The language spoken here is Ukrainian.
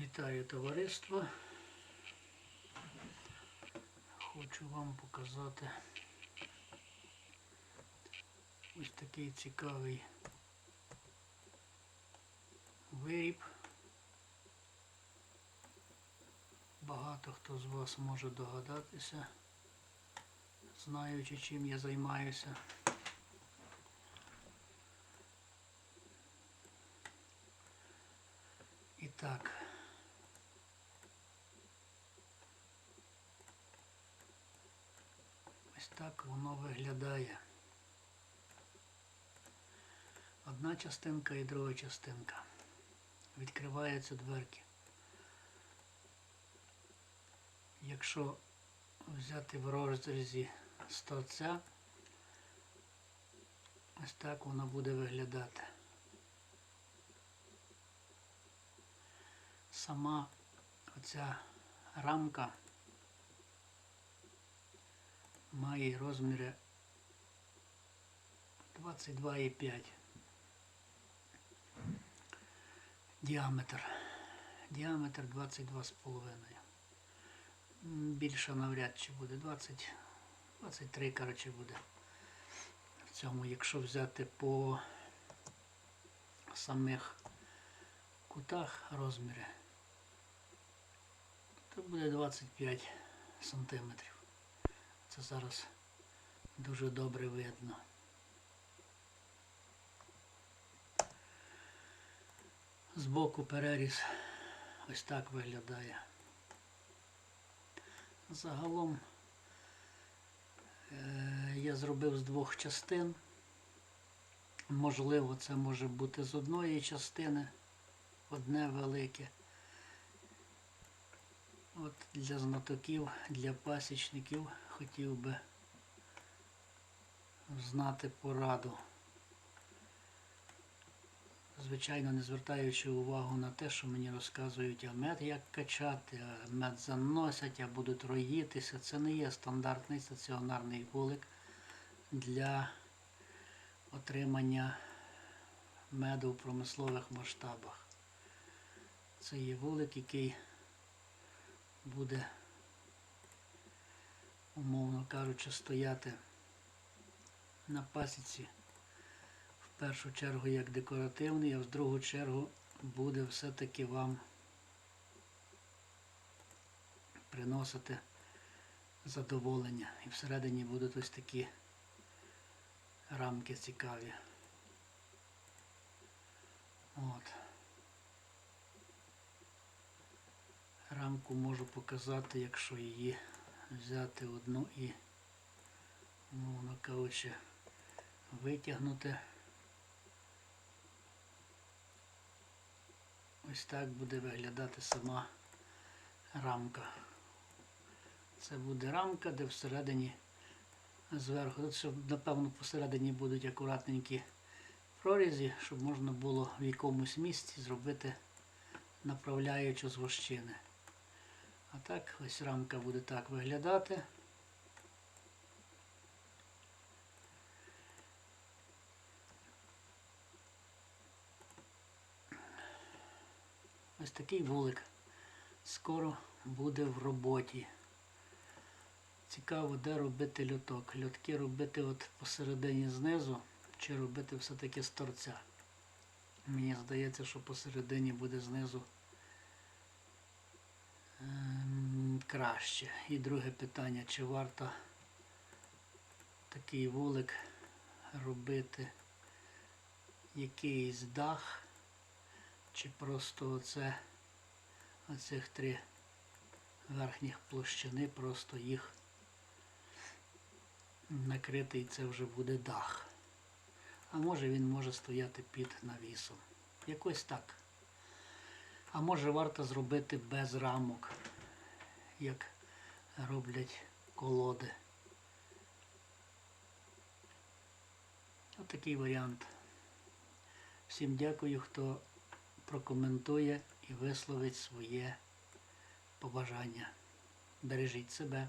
Вітаю товариство. Хочу вам показати ось такий цікавий виріб. Багато хто з вас може догадатися, знаючи чим я займаюся. І так. Ось так воно виглядає. Одна частинка і друга частинка. Відкриваються дверки. Якщо взяти в розрізі з ось так воно буде виглядати. Сама оця рамка має розміри 22,5 діаметр. Діаметр 22,5. Більше навряд чи буде. 20, 23, коротше, буде. В цьому, якщо взяти по самих кутах розміри, то буде 25 сантиметрів. Це зараз дуже добре видно. Збоку переріз ось так виглядає. Загалом е, я зробив з двох частин. Можливо, це може бути з одної частини, одне велике. От для знатоків, для пасічників хотів би знати пораду. Звичайно, не звертаючи увагу на те, що мені розказують, а мед як качати, а мед заносять, а будуть роїтися. Це не є стандартний стаціонарний вулик для отримання меду в промислових масштабах. Це є вулик, який буде, умовно кажучи, стояти на пасіці в першу чергу як декоративний, а в другу чергу буде все-таки вам приносити задоволення. І всередині будуть ось такі рамки цікаві. От. Рамку можу показати, якщо її взяти одну і, мовно кажучи, витягнути. Ось так буде виглядати сама рамка. Це буде рамка, де всередині зверху, тут щоб, напевно, посередині будуть акуратненькі прорізі, щоб можна було в якомусь місці зробити направляючу з вощини. А так ось рамка буде так виглядати. Ось такий вулик скоро буде в роботі. Цікаво, де робити льоток. Льотки робити от посередині знизу, чи робити все-таки з торця. Мені здається, що посередині буде знизу краще. І друге питання, чи варто такий вулик робити якийсь дах, чи просто оце оцих три верхніх площини, просто їх накрити і це вже буде дах. А може він може стояти під навісом. Якось так. А може варто зробити без рамок, як роблять колоди. Отакий варіант. Всім дякую, хто прокоментує і висловить своє побажання. Бережіть себе.